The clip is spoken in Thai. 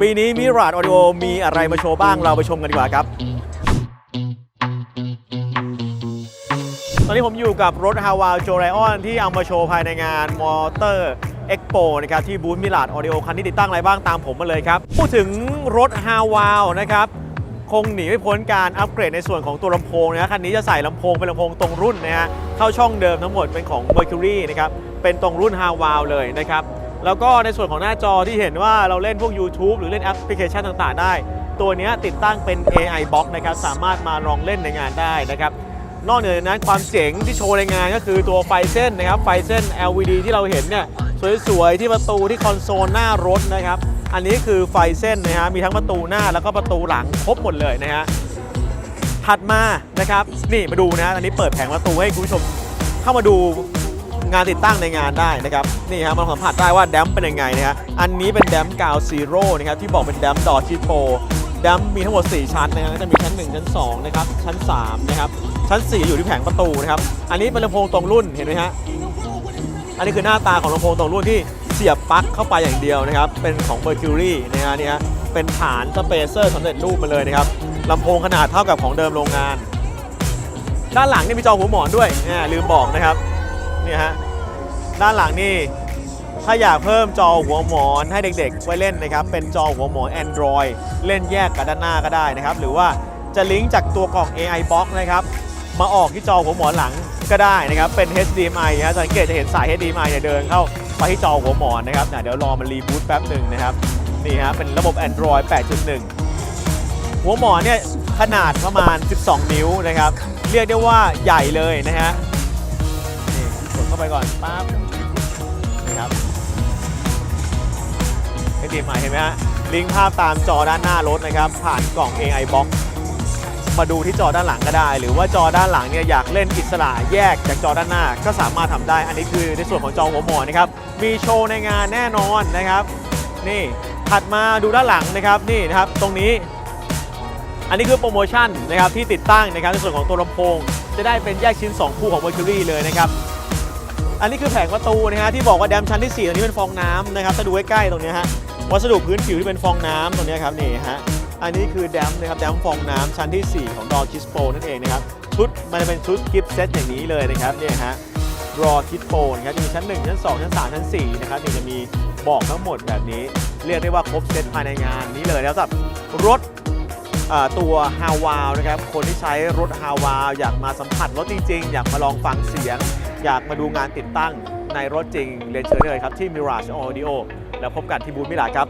ปีนี้มิราดออดิโอมีอะไรมาโชว์บ้างเราไปชมกันดีกว่าครับ ตอนนี้ผมอยู่กับรถ h a w a l โจไรออนที่เอามาโชว์ภายในงานมอเตอร์เอ็กโปนะครับที่บูธมิลาดออดิโอคันนี้ติดตั้งอะไรบ้างตามผมมาเลยครับ พูดถึงรถ h a w a l นะครับคงหนีไม่พ้นการอัปเกรดในส่วนของตัวลำโพงนะคันนี้จะใส่ลำโพงเป็นลำโพงตรงรุ่นนะฮะเข้าช่องเดิมทั้งหมดเป็นของ Mercury นะครับเป็นตรงรุ่น h a w a l เลยนะครับ แล้วก็ในส่วนของหน้าจอที่เห็นว่าเราเล่นพวก YouTube หรือเล่นแอปพลิเคชันต่างๆ ได้ ตัวนี้ติดตั้งเป็น AI Box นะครับ สามารถมาลองเล่นในงานได้นะครับ นอกเหนือจากนั้นความเจ๋งที่โชว์ในงานก็คือตัวไฟเส้นนะครับ ไฟเส้น LED ที่เราเห็นเนี่ยสวยๆ ที่ประตูที่คอนโซลหน้ารถนะครับ อันนี้คือไฟเส้นนะฮะ มีทั้งประตูหน้าแล้วก็ประตูหลังครบหมดเลยนะฮะ ถัดมานะครับ นี่มาดูนะฮะอันนี้เปิดแผงประตูให้คุณผู้ชมเข้ามาดู งานติดตั้งในงานได้นะครับนี่ฮะมันสัมผัสได้ว่าแดมเป็นยังไงนะฮะอันนี้เป็นแดมกาวซีโร่นะครับที่บอกเป็นแดมดอชิโปแดมมีทั้งหมด 4 ชั้นนะครับจะมีชั้น 1 ชั้น 2 นะครับ ชั้น 3 นะครับ ชั้น 4 อยู่ที่แผงประตูนะครับ อันนี้เป็นลำโพงตรงรุ่น เห็นไหมฮะ อันนี้คือหน้าตาของลำโพงตรงรุ่นที่เสียบปลั๊กเข้าไปอย่างเดียวนะครับ เป็นของ Mercury นะฮะนี่ฮะ เป็นฐานสเปเซอร์สำเร็จรูปมาเลยนะครับ ลำโพงขนาดเท่ากับของเดิมโรงงาน ด้านหลังนี่มีจอหัวหมอนด้วย ลืมบอกนะครับ นี่ฮะด้านหลังนี่ถ้าอยากเพิ่มจอหัวหมอนให้เด็กๆ ไว้เล่นนะครับ เป็นจอหัวหมอน Android เล่นแยกกับด้านหน้าก็ได้นะครับ หรือว่าจะลิงก์จากตัวกล่อง AI Box นะครับ มาออกที่จอหัวหมอนหลังก็ได้นะครับ เป็น HDMI นะสังเกตจะเห็นสาย HDMI เนี่ยเดินเข้าไปที่จอหัวหมอนนะครับเดี๋ยวรอมันรีบูตแป๊บหนึ่งนะครับ นี่ฮะ เป็นระบบ Android 8.1 หัวหมอนเนี่ยขนาดประมาณ 12 นิ้วนะครับ เรียกได้ว่าใหญ่เลยนะฮะาไปก่อนปั๊บนะครับ HDMI เห็นไหมฮะลิงก์ภาพตามจอด้านหน้ารถนะครับ ผ่านกล่อง AI Box มาดูที่จอด้านหลังก็ได้ หรือว่าจอด้านหลังเนี่ยอยากเล่นอิสระแยกจากจอด้านหน้าก็สามารถทำได้ อันนี้คือในส่วนของจอหัวหมอนนะครับ มีโชว์ในงานแน่นอนนะครับ นี่ถัดมาดูด้านหลังนะครับนี่นะครับตรงนี้ อันนี้คือโปรโมชั่นนะครับที่ติดตั้งนะครับในส่วนของตัวลำโพง จะได้เป็นแยกชิ้น 2 คู่ของ Mercury เลยนะครับ อันนี้คือแผงประตูนะฮะที่บอกว่าแดมชั้นที่4ตรงนี้เป็นฟองน้ำนะครับถ้าดูใกล้ๆตรงนี้ฮะวัสดุพื้นผิวที่เป็นฟองน้ำตรงนี้ครับนี่ฮะอันนี้คือแดมนะครับแดมฟองน้ำชั้นที่ 4 ของดอคิสโปนั่นเองนะครับชุดมันเป็นชุดกิฟต์เซตอย่างนี้เลยนะครับเนี่ยฮะรอคิดโปนะครับจะมีชั้น 1 ชั้น 2 ชั้น 3 ชั้น 4 นะครับนี่จะมีบอกทั้งหมดแบบนี้ เรียกได้ว่าครบเซตภายในงานนี้เลยแล้วสำหรับรถตัวฮาวาวนะครับ คนที่ใช้รถฮาวาวอยากมาสัมผัสรถจริงๆ อยากมาลองฟังเสียง อยากมาดูงานติดตั้งในรถจริงเรียนเชิญเลยครับที่ Mirage Audio แล้วพบกันที่บูธมิลาครับ